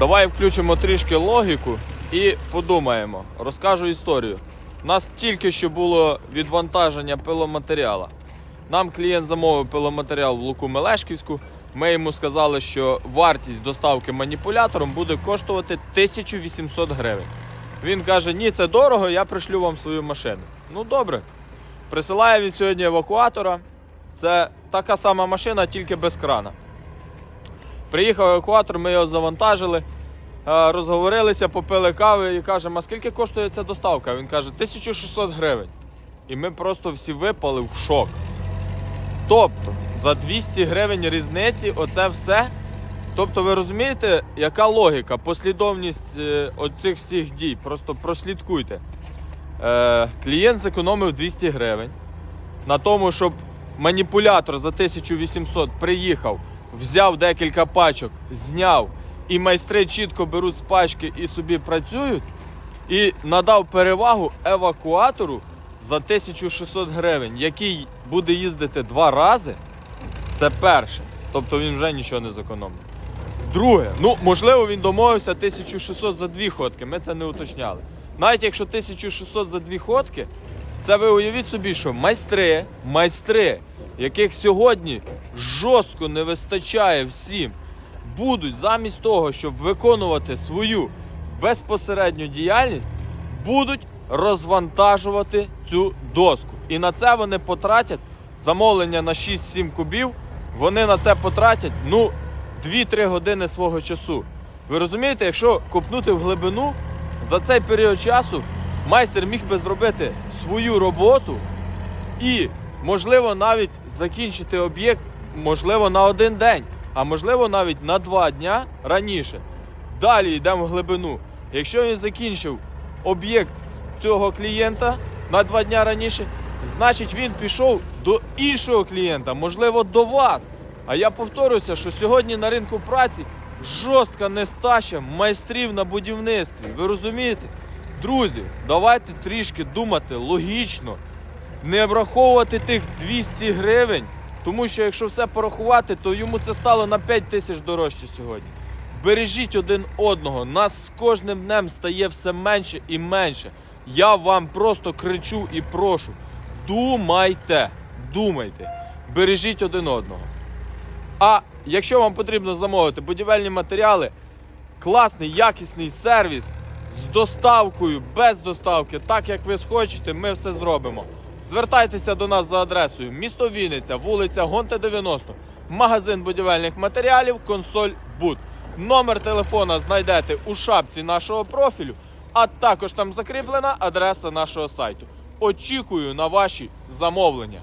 Давай включимо трішки логіку і подумаємо. Розкажу історію. У нас тільки що було відвантаження пиломатеріала. Нам клієнт замовив пиломатеріал в Луку Мелешківську. Ми йому сказали, що вартість доставки маніпулятором буде коштувати 1800 гривень. Він каже: ні, це дорого, я пришлю вам свою машину. Ну добре. Присилає він сьогодні евакуатора. Це така сама машина, тільки без крана. Приїхав евакуатор, ми його завантажили, е, розговорилися, попили кави і кажемо, а скільки коштує ця доставка? Він каже, 1600 гривень. І ми просто всі випали в шок. Тобто, за 200 гривень різниці оце все. Тобто, ви розумієте, яка логіка, послідовність е, оцих всіх дій? Просто прослідкуйте. Е, клієнт зекономив 200 гривень на тому, щоб маніпулятор за 1800 приїхав, взяв декілька пачок, зняв, і майстри чітко беруть з пачки і собі працюють, і надав перевагу евакуатору за 1600 гривень, який буде їздити два рази. Це перше. Тобто він вже нічого не зекономив. Друге, ну можливо, він домовився 1600 за дві ходки. Ми це не уточняли. Навіть якщо 1600 за дві ходки, це ви уявіть собі, що майстри, майстри, яких сьогодні жорстко не вистачає всім, будуть замість того, щоб виконувати свою безпосередню діяльність, будуть розвантажувати цю доску. І на це вони потратять замовлення на 6-7 кубів. Вони на це потратять ну 2-3 години свого часу. Ви розумієте, якщо копнути в глибину, за цей період часу майстер міг би зробити свою роботу і, можливо, навіть закінчити об'єкт, можливо, на один день, а можливо, навіть на два дня раніше. Далі йдемо в глибину. Якщо він закінчив об'єкт цього клієнта на два дня раніше, значить він пішов до іншого клієнта, можливо, до вас. А я повторюся, що сьогодні на ринку праці жорстка нестача майстрів на будівництві. Ви розумієте? Друзі, давайте трішки думати логічно, не враховувати тих 200 гривень, тому що якщо все порахувати, то йому це стало на 5 тисяч дорожче сьогодні. Бережіть один одного. Нас з кожним днем стає все менше і менше. Я вам просто кричу і прошу. Думайте, думайте, бережіть один одного. А якщо вам потрібно замовити будівельні матеріали, класний, якісний сервіс з доставкою, без доставки, так як ви схочете, ми все зробимо. Звертайтеся до нас за адресою місто Вінниця, вулиця Гонте 90, магазин будівельних матеріалів, консоль Буд. Номер телефона знайдете у шапці нашого профілю, а також там закріплена адреса нашого сайту. Очікую на ваші замовлення.